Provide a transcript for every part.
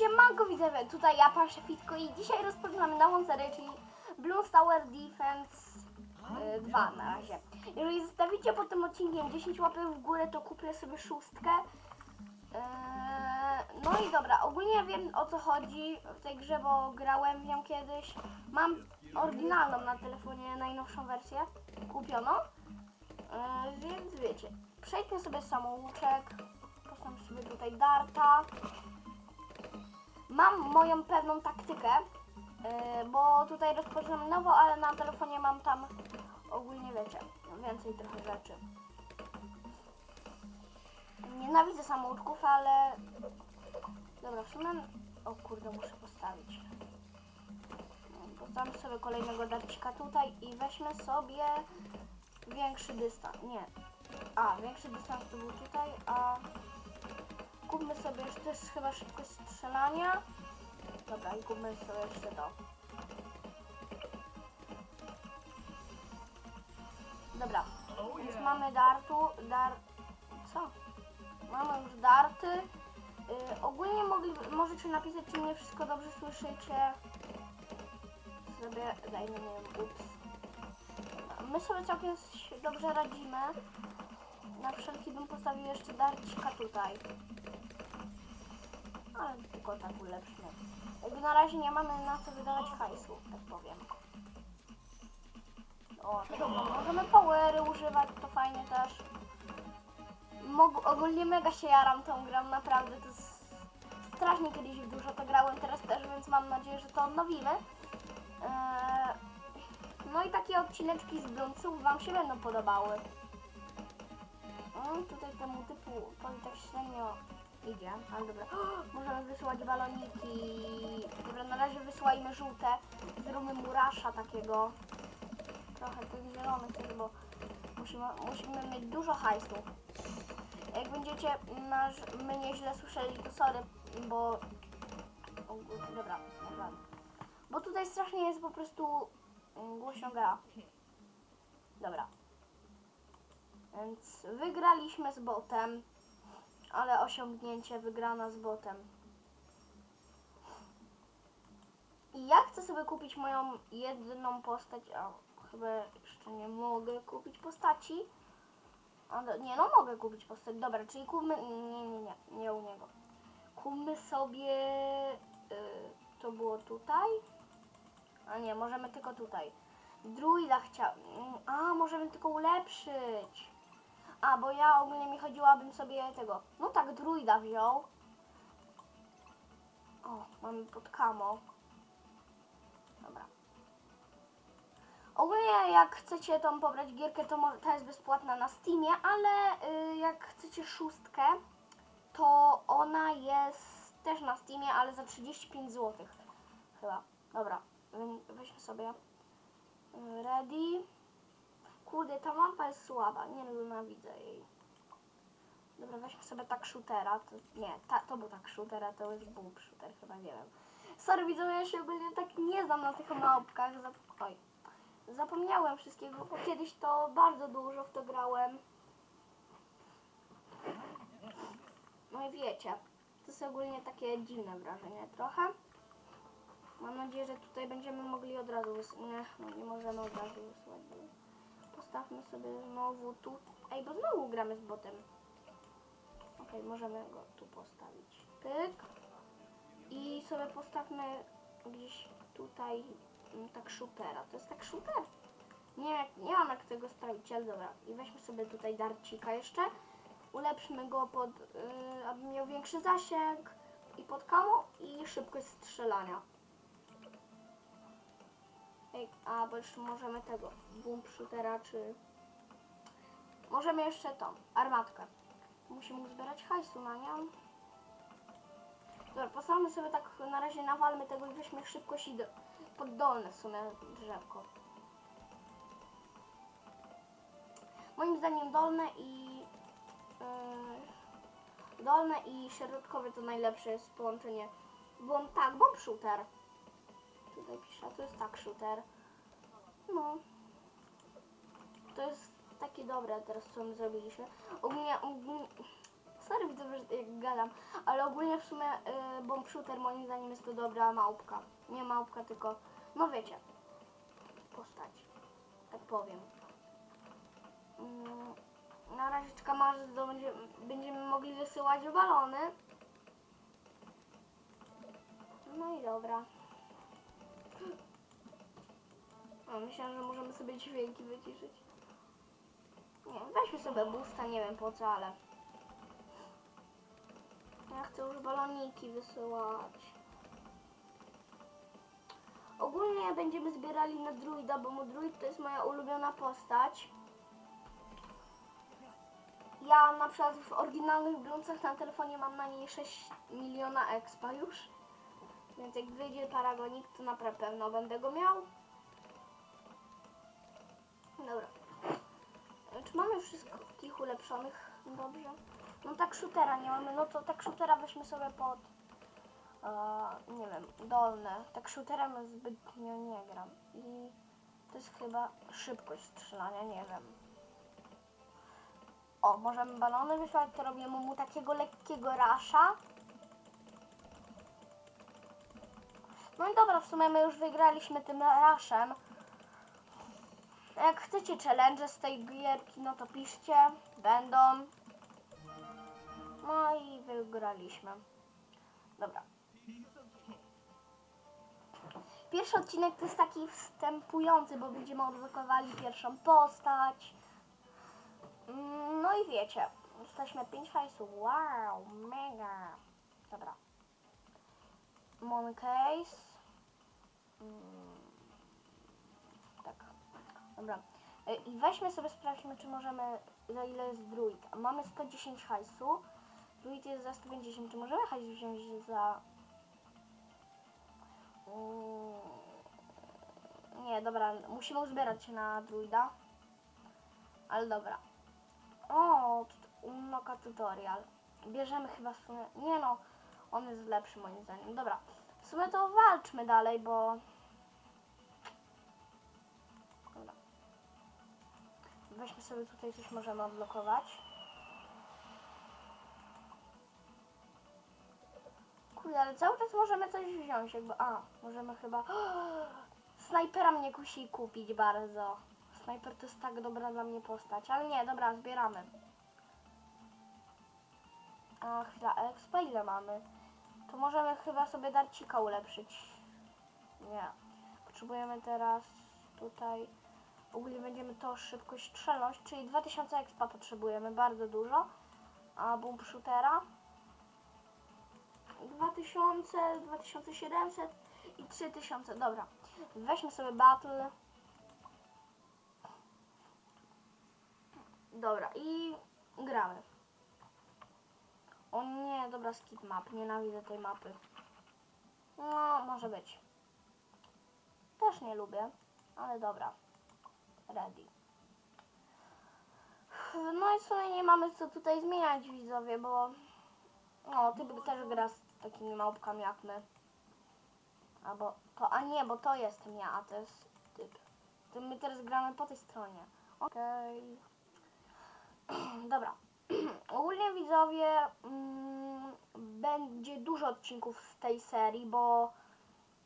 Siemanko widzowie, tutaj ja, Pan Szefitko i dzisiaj rozpoczynamy nową serię, czyli Blue Tower Defense y, 2 na razie. Jeżeli zostawicie pod tym odcinkiem 10 łapek w górę, to kupię sobie szóstkę. Eee, No i dobra, ogólnie wiem o co chodzi w tej grze, bo grałem w nią kiedyś. Mam oryginalną na telefonie, najnowszą wersję kupioną. Eee, Więc wiecie, przejdźmy sobie samouczek, postawię sobie tutaj darta. Mam moją pewną taktykę, yy, bo tutaj rozpoczynam nowo, ale na telefonie mam tam ogólnie wiecie, więcej trochę rzeczy. Nienawidzę samouczków, ale dobra, w sumie... O kurde, muszę postawić. Postawmy sobie kolejnego darcika tutaj i weźmy sobie większy dystans. Nie. A, większy dystans to był tutaj, a kupmy sobie jeszcze, chyba szybkość strzelania. Dobra, i kupmy sobie jeszcze to. Dobra, więc mamy dartu, dar... Co? Mamy już darty. Yy, ogólnie mogli, możecie napisać, czy mnie wszystko dobrze słyszycie. Sobie, dajmy, nie wiem, ups. My sobie całkiem dobrze radzimy. Na wszelki bym postawił jeszcze darcika tutaj. Ale tylko tak ulepszymy. Jakby na razie nie mamy na co wydawać hajsu, tak powiem. O, to możemy powery używać, to fajnie też. Mog ogólnie mega się jaram tą grą, naprawdę to jest... Strasznie kiedyś dużo to grałem, teraz też, więc mam nadzieję, że to odnowimy. Eee, no i takie odcineczki z Blunców Wam się będą podobały. Mm, tutaj temu typu powiem tak średnio idzie, ale dobra. Możemy wysyłać baloniki. Dobra, na razie wysyłajmy żółte. Zróbmy murasza takiego. Trochę tych zielonych też, bo musimy, musimy mieć dużo hajsu. Jak będziecie nasz, mnie źle słyszeli, to sorry, bo... O, dobra, dobra. Bo tutaj strasznie jest po prostu mm, głośno gra. Dobra. Więc wygraliśmy z botem, ale osiągnięcie wygrana z botem. I ja chcę sobie kupić moją jedną postać, a chyba jeszcze nie mogę kupić postaci. Ale nie, no mogę kupić postać. Dobra, czyli kupmy, nie, nie, nie, nie u niego. Kupmy sobie, y, to było tutaj. A nie, możemy tylko tutaj. Druida chciał. A, możemy tylko ulepszyć. A, bo ja ogólnie mi chodziło, abym sobie tego. No tak, druida wziął. O, mamy pod kamo. Dobra. Ogólnie jak chcecie tą pobrać gierkę, to mo- ta jest bezpłatna na Steamie, ale y, jak chcecie szóstkę, to ona jest też na Steamie, ale za 35 zł. Chyba. Dobra, we- weźmy sobie. Y, Ready. Kurde, ta mapa jest słaba, nie nienawidzę jej. Dobra, weźmy sobie tak shootera. To, nie, ta, to był tak shootera, to jest boob shooter, chyba nie wiem. Sorry, widzowie, ja się ogólnie tak nie znam na tych małpkach. Oj. Zapomniałem wszystkiego, bo kiedyś to bardzo dużo w to grałem. No i wiecie, to jest ogólnie takie dziwne wrażenie trochę. Mam nadzieję, że tutaj będziemy mogli od razu wysłać. Nie, no nie możemy od razu wysłać. Postawmy sobie znowu tu. Ej, bo znowu gramy z botem. Okej, możemy go tu postawić. Pyk. I sobie postawmy gdzieś tutaj mm, tak shootera. To jest tak shooter? Nie, nie mam jak tego stawić, ale dobra. I weźmy sobie tutaj darcika jeszcze. Ulepszymy go pod, yy, aby miał większy zasięg i pod kamo i szybkość strzelania. Ej, a bo jeszcze możemy tego boom shootera, czy... Możemy jeszcze tą, armatkę. Musimy zbierać hajsu na nią. Dobra, postawmy sobie tak, na razie nawalmy tego i weźmy szybkość i do, pod dolne w sumie drzewko. Moim zdaniem dolne i yy, dolne i środkowe to najlepsze jest połączenie. Bomb, tak, bomb shooter. Tutaj pisze, to jest tak shooter. No. To jest takie dobre teraz, co my zrobiliśmy. Ogólnie, ogólnie sorry widzę, że gadam, ale ogólnie w sumie, bo bomb shooter moim zdaniem jest to dobra małpka. Nie małpka, tylko, no wiecie, postać. Tak powiem. Mm, Na razie czekam aż będzie, będziemy mogli wysyłać balony. No i dobra. O, myślałam, że możemy sobie dźwięki wyciszyć. Nie, weźmy sobie boosta, nie wiem po co, ale... Ja chcę już baloniki wysyłać. Ogólnie będziemy zbierali na druida, bo mu druid to jest moja ulubiona postać. Ja na przykład w oryginalnych bluncach na telefonie mam na niej 6 miliona expa już. Więc jak wyjdzie paragonik, to na pewno będę go miał. Dobra. Czy mamy wszystkich ulepszonych? Dobrze. No tak shootera nie mamy, no to tak shootera weźmy sobie pod e, nie wiem, dolne. Tak shooterem zbytnio nie gram. I to jest chyba szybkość strzelania, nie wiem. O, możemy balony wysłać, to robimy mu takiego lekkiego rasza. No i dobra, w sumie my już wygraliśmy tym raszem. Jak chcecie challenge z tej gierki, no to piszcie, będą. No i wygraliśmy. Dobra. Pierwszy odcinek to jest taki wstępujący, bo będziemy odblokowali pierwszą postać. No i wiecie, jesteśmy 5 hajsów. Wow, mega. Dobra. Moncase. Mm. Dobra. E, I weźmy sobie, sprawdźmy, czy możemy, za ile jest druid. Mamy 110 hajsu. Druid jest za 150. Czy możemy hajs wziąć za... Nie, dobra, musimy uzbierać się na druida. Ale dobra. O, Unoka tutorial. Bierzemy chyba w sumie... Nie no, on jest lepszy moim zdaniem. Dobra, w sumie to walczmy dalej, bo... Weźmy sobie tutaj coś możemy odblokować. Kurde, ale cały czas możemy coś wziąć, jakby... A, możemy chyba... Snajpera mnie kusi kupić bardzo. Snajper to jest tak dobra dla mnie postać, ale nie, dobra, zbieramy. A, chwila, expa ile mamy? To możemy chyba sobie darcika ulepszyć. Nie. Potrzebujemy teraz tutaj... Ogólnie będziemy to szybkość strzelność, czyli 2000 expa potrzebujemy, bardzo dużo. A bomb shootera? 2000, 2700 i 3000, dobra. Weźmy sobie battle. Dobra, i gramy. O nie, dobra, skip map. Nienawidzę tej mapy. No, może być. Też nie lubię, ale dobra. Ready. No i w sumie nie mamy co tutaj zmieniać, widzowie, bo... No, ty też gra z takimi małpkami jak my. Albo to, a nie, bo to jestem ja, a to jest typ. To my teraz gramy po tej stronie. Okej. Dobra. Ogólnie widzowie, mm, będzie dużo odcinków z tej serii, bo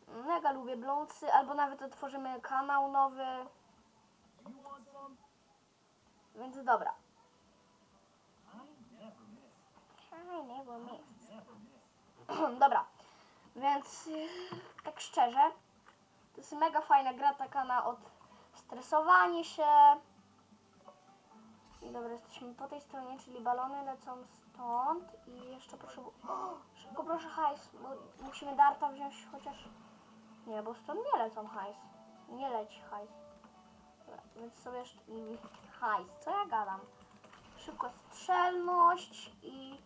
mega lubię blący, albo nawet otworzymy kanał nowy. Więc dobra. I never miss. Dobra. Więc tak szczerze, to jest mega fajna gra taka na odstresowanie się. Dobra, jesteśmy po tej stronie, czyli balony lecą stąd i jeszcze proszę, o, szybko proszę hajs, bo musimy darta wziąć chociaż, nie, bo stąd nie lecą hajs, nie leci hajs. Więc sobie jeszcze, mm, hajs, co ja gadam? Szybko strzelność i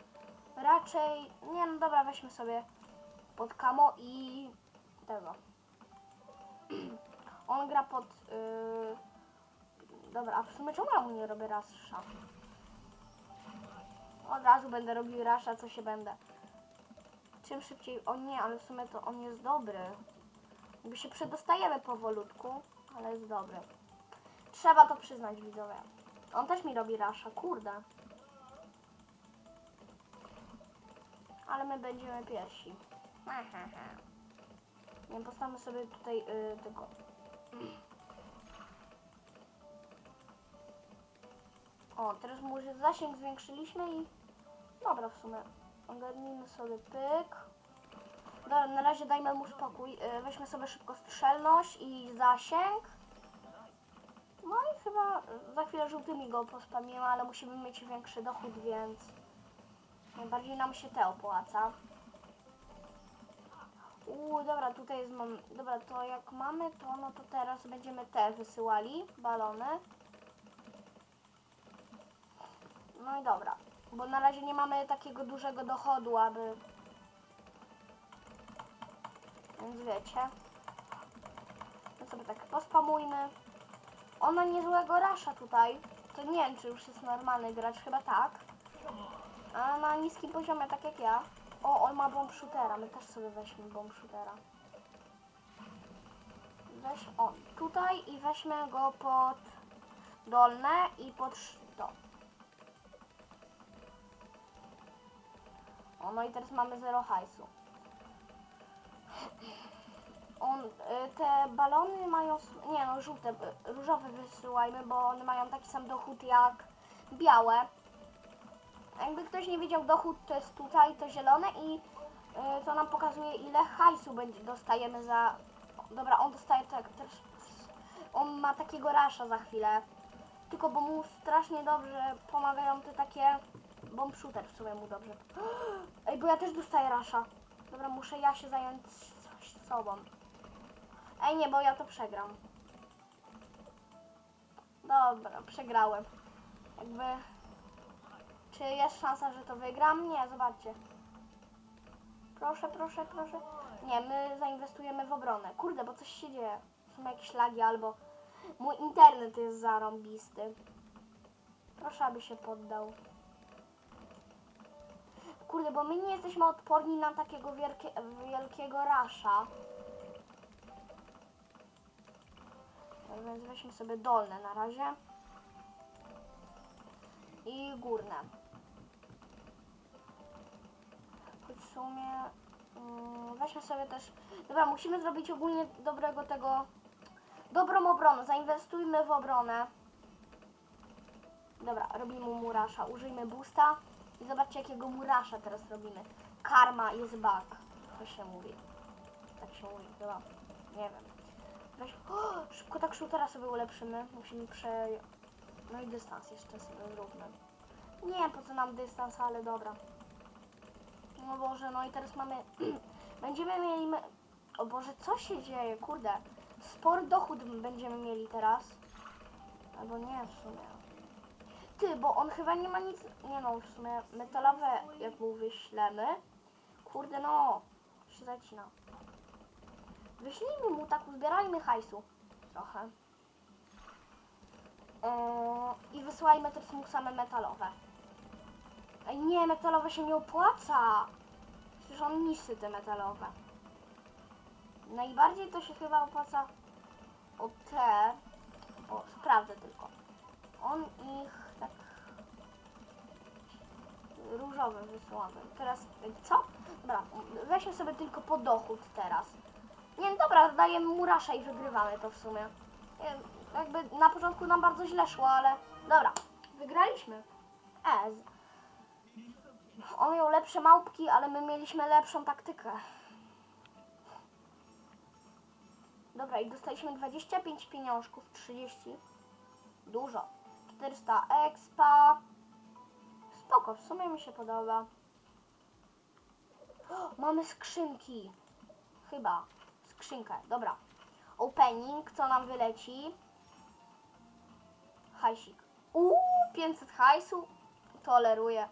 raczej, nie no dobra, weźmy sobie pod kamo i tego. On gra pod, yy, Dobra, a w sumie czemu ja mu nie robię rasza? Od razu będę robił rasza, co się będę. Czym szybciej... O nie, ale w sumie to on jest dobry. Jakby się przedostajemy powolutku, ale jest dobry. Trzeba to przyznać, widzowie. On też mi robi rasza, kurde. Ale my będziemy pierwsi. Nie, postawmy sobie tutaj y, tego. O, teraz może zasięg zwiększyliśmy i... Dobra, w sumie. Ogarnijmy sobie pyk. Dobra, na razie dajmy mu spokój. Y, weźmy sobie szybko strzelność i zasięg. No i chyba za chwilę żółtymi go pospamimy, ale musimy mieć większy dochód, więc najbardziej nam się te opłaca. Uuu, dobra, tutaj jest mam. Dobra, to jak mamy to, no to teraz będziemy te wysyłali, balony. No i dobra, bo na razie nie mamy takiego dużego dochodu, aby... Więc wiecie. To sobie tak pospamujmy. Ona niezłego rasza tutaj. To nie wiem, czy już jest normalny gracz, chyba tak. A na niskim poziomie, tak jak ja. O, on ma bomb shootera, my też sobie weźmy bomb shootera. Weź on tutaj i weźmy go pod dolne i pod to. O, no i teraz mamy zero hajsu. On, y, te balony mają, nie no, żółte, y, różowe wysyłajmy, bo one mają taki sam dochód jak białe. Jakby ktoś nie wiedział, dochód to jest tutaj, to zielone i y, to nam pokazuje ile hajsu będzie, dostajemy za... Dobra, on dostaje tak, też, on ma takiego rasza za chwilę. Tylko bo mu strasznie dobrze pomagają te takie bomb shooter w sumie mu dobrze. Ej, bo ja też dostaję rasza. Dobra, muszę ja się zająć sobą. Ej, nie, bo ja to przegram. Dobra, przegrałem. Jakby... Czy jest szansa, że to wygram? Nie, zobaczcie. Proszę, proszę, proszę. Nie, my zainwestujemy w obronę. Kurde, bo coś się dzieje. Są jakieś lagi albo... Mój internet jest zarąbisty. Proszę, aby się poddał. Kurde, bo my nie jesteśmy odporni na takiego wielkie, wielkiego rasza. Tak Więc weźmy sobie dolne na razie. I górne. Choć w sumie... mm, weźmy sobie też... Dobra, musimy zrobić ogólnie dobrego tego... Dobrą obronę. Zainwestujmy w obronę. Dobra, robimy murasza. Użyjmy boosta. I zobaczcie, jakiego murasza teraz robimy. Karma jest bug. To się mówi. Tak się mówi, chyba. Nie wiem. O, szybko tak shootera sobie ulepszymy. Musimy prze... No i dystans jeszcze sobie zróbmy. Nie wiem po co nam dystans, ale dobra. No Boże, no i teraz mamy... będziemy mieli... O Boże, co się dzieje? Kurde. Spory dochód będziemy mieli teraz. Albo nie w sumie. Ty, bo on chyba nie ma nic... Nie no, w sumie metalowe jak mu wyślemy. Kurde no, się zacina. Wyślijmy mu tak, uzbierajmy hajsu. Trochę. Yy, I wysyłajmy też mu same metalowe. Ej, nie, metalowe się nie opłaca. Przecież on niszczy te metalowe. Najbardziej to się chyba opłaca o te. O, sprawdzę tylko. On ich tak różowym wysyłamy. Teraz co? Dobra, weźmy sobie tylko po dochód teraz. Nie, no dobra, dajemy mu rasza i wygrywamy to w sumie. Nie, Jakby na początku nam bardzo źle szło, ale dobra, wygraliśmy. Ez. On miał lepsze małpki, ale my mieliśmy lepszą taktykę. Dobra, i dostaliśmy 25 pieniążków, 30. Dużo. 400 expa. Spoko, w sumie mi się podoba. O, mamy skrzynki. Chyba. Skrzynkę, dobra. Opening, co nam wyleci? Hajsik. Uuu, 500 hajsu. Toleruję.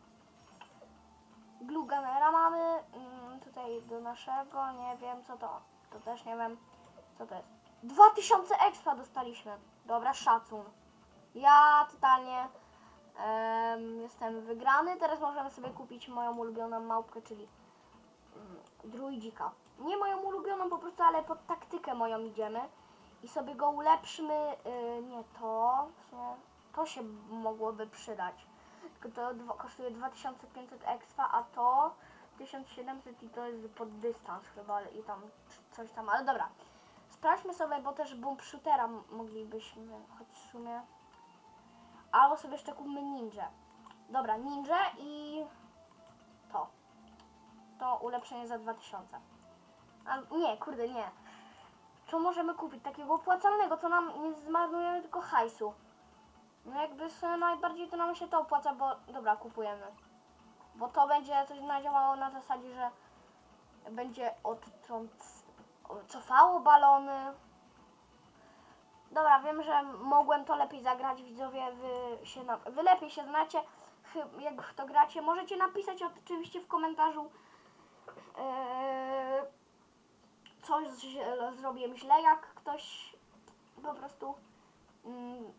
Gluganera mamy. Mm, tutaj do naszego, nie wiem co to. To też nie wiem co to jest. 2000 expa dostaliśmy. Dobra, szacun. Ja totalnie em, jestem wygrany. Teraz możemy sobie kupić moją ulubioną małpkę, czyli druidzika. Nie moją ulubioną po prostu, ale pod taktykę moją idziemy. I sobie go ulepszymy. y, nie to. Sumie to się mogłoby przydać. Tylko to dwa, kosztuje 2500 expa, a to 1700 i to jest pod dystans chyba i tam coś tam, ale dobra. Sprawdźmy sobie, bo też boom shootera moglibyśmy, choć w sumie... Albo sobie jeszcze kupmy ninja. Dobra, ninja i. To ulepszenie za 2000. A, nie, kurde, nie. Co możemy kupić? Takiego opłacalnego, co nam nie zmarnujemy tylko hajsu. No jakby najbardziej to nam się to opłaca, bo dobra, kupujemy. Bo to będzie coś nadziałało na zasadzie, że będzie odtrąc... cofało balony. Dobra, wiem, że mogłem to lepiej zagrać, widzowie, wy, się na, wy lepiej się znacie, jak w to gracie. Możecie napisać oczywiście w komentarzu coś źle- zrobiłem źle, jak ktoś po prostu mm,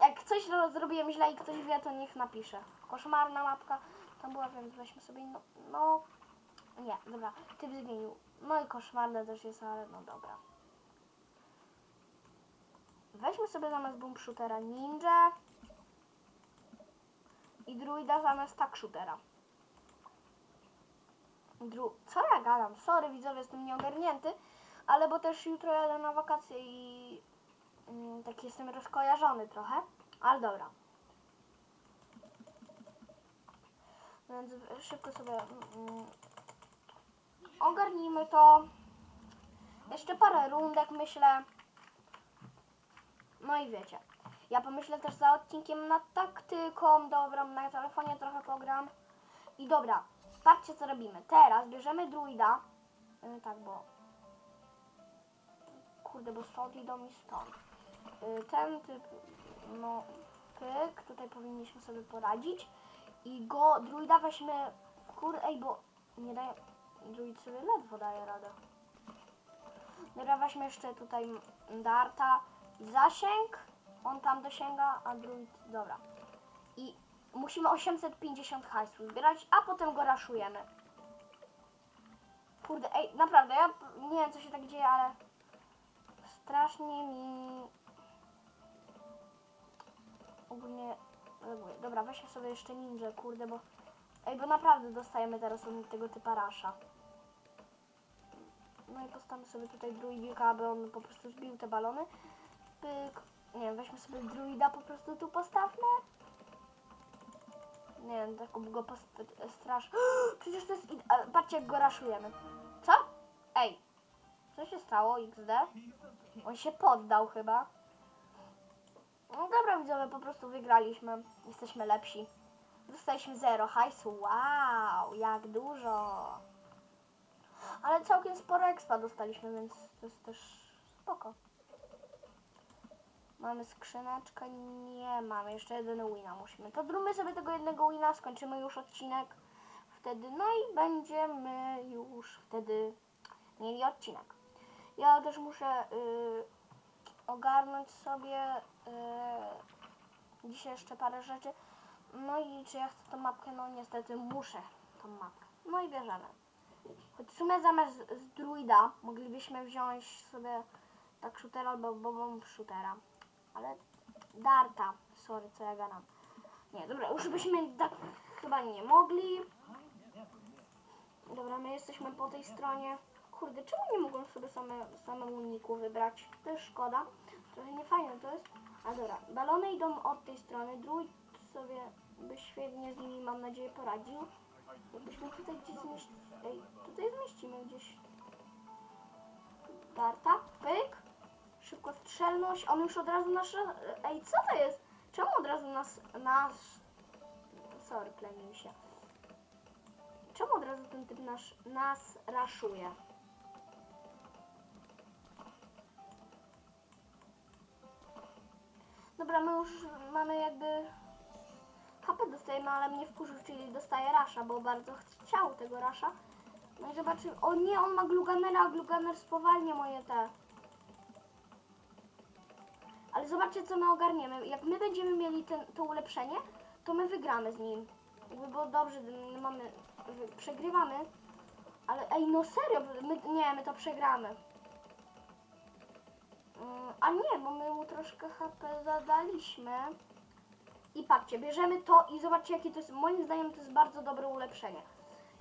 jak coś ro- zrobiłem źle i ktoś wie, to niech napisze. Koszmarna mapka, tam była, więc weźmy sobie, no, no nie, dobra, typ zmienił. No i koszmarne też jest, ale no dobra. Weźmy sobie zamiast boom shootera ninja i druida zamiast tak shootera. Dru Co ja gadam? Sorry widzowie, jestem nieogarnięty, ale bo też jutro jadę na wakacje i mm, taki jestem rozkojarzony trochę, ale dobra. Więc szybko sobie mm, ogarnijmy to. Jeszcze parę rundek myślę. No i wiecie. Ja pomyślę też za odcinkiem nad taktyką. Dobra, na telefonie trochę pogram. I dobra, patrzcie co robimy. Teraz bierzemy druida. Yy, tak, bo... Kurde, bo stąd idą mi stąd. Yy, ten typ, no, pyk, tutaj powinniśmy sobie poradzić. I go, druida weźmy, kurde, ej, bo nie daje, druid sobie ledwo daje radę. Dobra, weźmy jeszcze tutaj darta zasięg. On tam dosięga, a druid, dobra. I musimy 850 hajsu zbierać, a potem go raszujemy. Kurde, ej, naprawdę, ja nie wiem co się tak dzieje, ale strasznie mi ogólnie. Dobra, weźmy sobie jeszcze ninja, kurde, bo ej, bo naprawdę dostajemy teraz od tego typa rasza. No i postawmy sobie tutaj druidika, aby on po prostu zbił te balony. Pyk. Nie wiem, weźmy sobie druida, po prostu tu postawmy. Nie wiem, tak go strasz. Przecież to jest... Patrzcie, jak go raszujemy. Co? Ej. Co się stało, XD? On się poddał chyba. No dobra, widzowie, po prostu wygraliśmy. Jesteśmy lepsi. Dostaliśmy zero hajsu. Wow, jak dużo. Ale całkiem sporo expa dostaliśmy, więc to jest też spoko. Mamy skrzyneczkę? Nie mamy. Jeszcze jeden wina musimy. To zróbmy sobie tego jednego wina, skończymy już odcinek. Wtedy, no i będziemy już wtedy mieli odcinek. Ja też muszę y, ogarnąć sobie y, dzisiaj jeszcze parę rzeczy. No i czy ja chcę tą mapkę? No niestety muszę tą mapkę. No i bierzemy. Choć w sumie zamiast z, druida moglibyśmy wziąć sobie tak shootera albo bobą shootera. Ale darta. Sorry, co ja gadam. Nie, dobra, już byśmy tak chyba nie mogli. Dobra, my jesteśmy po tej stronie. Kurde, czemu nie mogłem sobie same, samemu niku wybrać? To jest szkoda. Trochę niefajne to jest. A dobra, balony idą od tej strony. Druid sobie by świetnie z nimi, mam nadzieję, poradził. Jakbyśmy tutaj gdzieś zmieścili. Ej, tutaj zmieścimy gdzieś. Darta, pyk. Szybko strzelność. On już od razu nasz. Ej, co to jest? Czemu od razu nas. nas. Sorry, plemił się. Czemu od razu ten typ nasz, nas raszuje? Dobra, my już mamy jakby HP dostajemy, ale mnie wkurzył, czyli dostaje rasza, bo bardzo ch- chciał tego rasza. No i zobaczymy. O nie, on ma gluganera, a gluganer spowalnia moje te. Ale zobaczcie, co my ogarniemy. Jak my będziemy mieli ten, to ulepszenie, to my wygramy z nim. Jakby było dobrze, mamy, przegrywamy. Ale ej, no serio, my, nie, my to przegramy. Mm, A nie, bo my mu troszkę HP zadaliśmy. I patrzcie, bierzemy to i zobaczcie jakie to jest, moim zdaniem to jest bardzo dobre ulepszenie.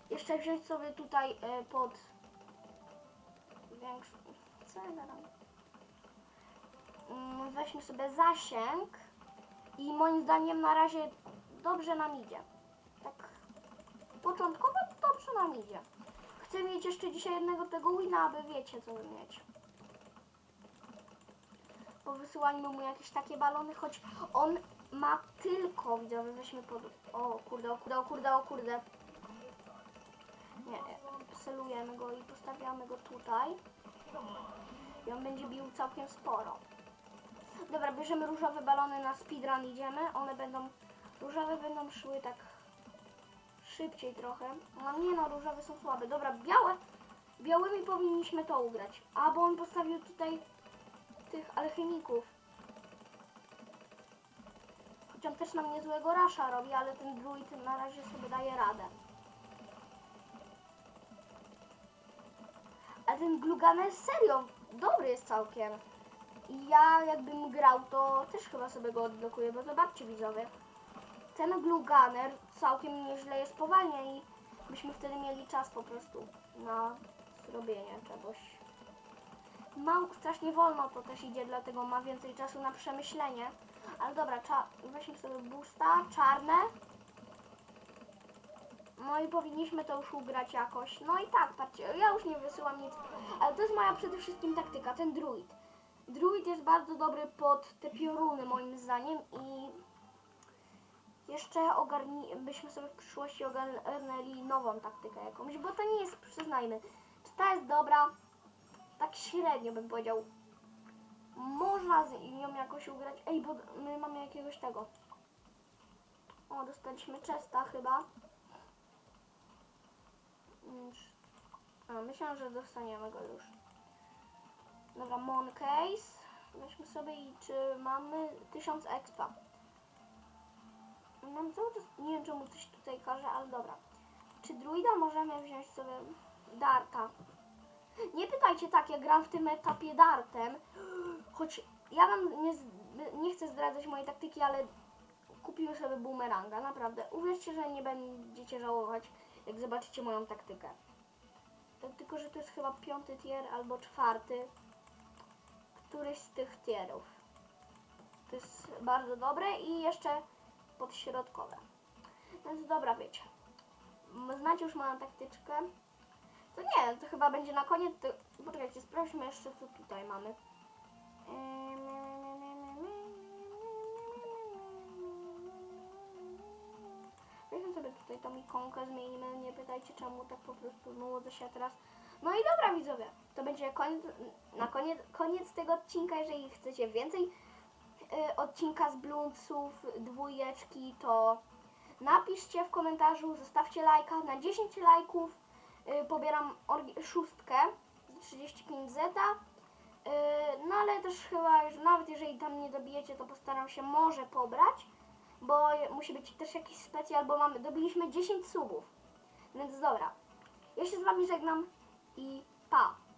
jeszcze wziąć sobie tutaj e, pod ja gadam? Mm, Weźmy sobie zasięg i moim zdaniem na razie dobrze nam idzie. Tak początkowo dobrze nam idzie. Chcę mieć jeszcze dzisiaj jednego tego wina, aby wiecie co mieć. Powysyłajmy mu jakieś takie balony, choć on ma tylko, widzowie, weźmy pod... O kurde, o kurde, o kurde, o kurde. Nie, celujemy go i postawiamy go tutaj. I on będzie bił całkiem sporo. Dobra, bierzemy różowe balony na speedrun, idziemy. One będą, różowe będą szły tak szybciej trochę. No nie no, różowe są słabe. Dobra, białe, białymi powinniśmy to ugrać. A, bo on postawił tutaj tych alchemików. On też nam niezłego rasza robi, ale ten druid na razie sobie daje radę. A ten Gluganer serio dobry jest całkiem. I ja jakbym grał, to też chyba sobie go odblokuję, bo zobaczcie widzowie. Ten Gluganer całkiem nieźle jest powalnia i byśmy wtedy mieli czas po prostu na zrobienie czegoś. Mauk strasznie wolno to też idzie, dlatego ma więcej czasu na przemyślenie. Ale dobra, weźmy sobie boosta, czarne. No i powinniśmy to już ugrać jakoś. No i tak, patrzcie, ja już nie wysyłam nic. Ale to jest moja przede wszystkim taktyka, ten druid. Druid jest bardzo dobry pod te pioruny moim zdaniem i jeszcze ogarni, byśmy sobie w przyszłości ogarnęli nową taktykę jakąś, bo to nie jest, przyznajmy, czy ta jest dobra, tak średnio bym powiedział. Można z nią jakoś ugrać. Ej, bo my mamy jakiegoś tego. O, dostaliśmy Chesta chyba. A, myślałam, że dostaniemy go już. Dobra, Moncase. Weźmy sobie i czy mamy 1000 expa. Mam cały czas, nie wiem czemu coś tutaj każe, ale dobra. Czy druida możemy wziąć sobie Darta? Nie pytajcie tak, ja gram w tym etapie dartem, choć ja wam nie, nie chcę zdradzać mojej taktyki, ale kupiłem sobie boomeranga, naprawdę. Uwierzcie, że nie będziecie żałować, jak zobaczycie moją taktykę. Tylko, że to jest chyba piąty tier albo czwarty, któryś z tych tierów. To jest bardzo dobre i jeszcze podśrodkowe. Więc dobra, wiecie. Znacie już moją taktyczkę. To nie, to chyba będzie na koniec. To, poczekajcie, sprawdźmy jeszcze, co tutaj mamy. Weźmy sobie tutaj tą ikonkę, zmienimy, nie pytajcie czemu, tak po prostu nudzę się teraz. No i dobra widzowie, to będzie koniec, na koniec, koniec tego odcinka, jeżeli chcecie więcej y, odcinka z Bloomsów, dwójeczki, to napiszcie w komentarzu, zostawcie lajka, na 10 lajków y, pobieram szóstkę z 35 zeta. Yy, no ale też chyba, już nawet jeżeli tam nie dobijecie, to postaram się może pobrać, bo musi być też jakiś specjal, bo mamy, dobiliśmy 10 subów. Więc dobra, ja się z wami żegnam i pa!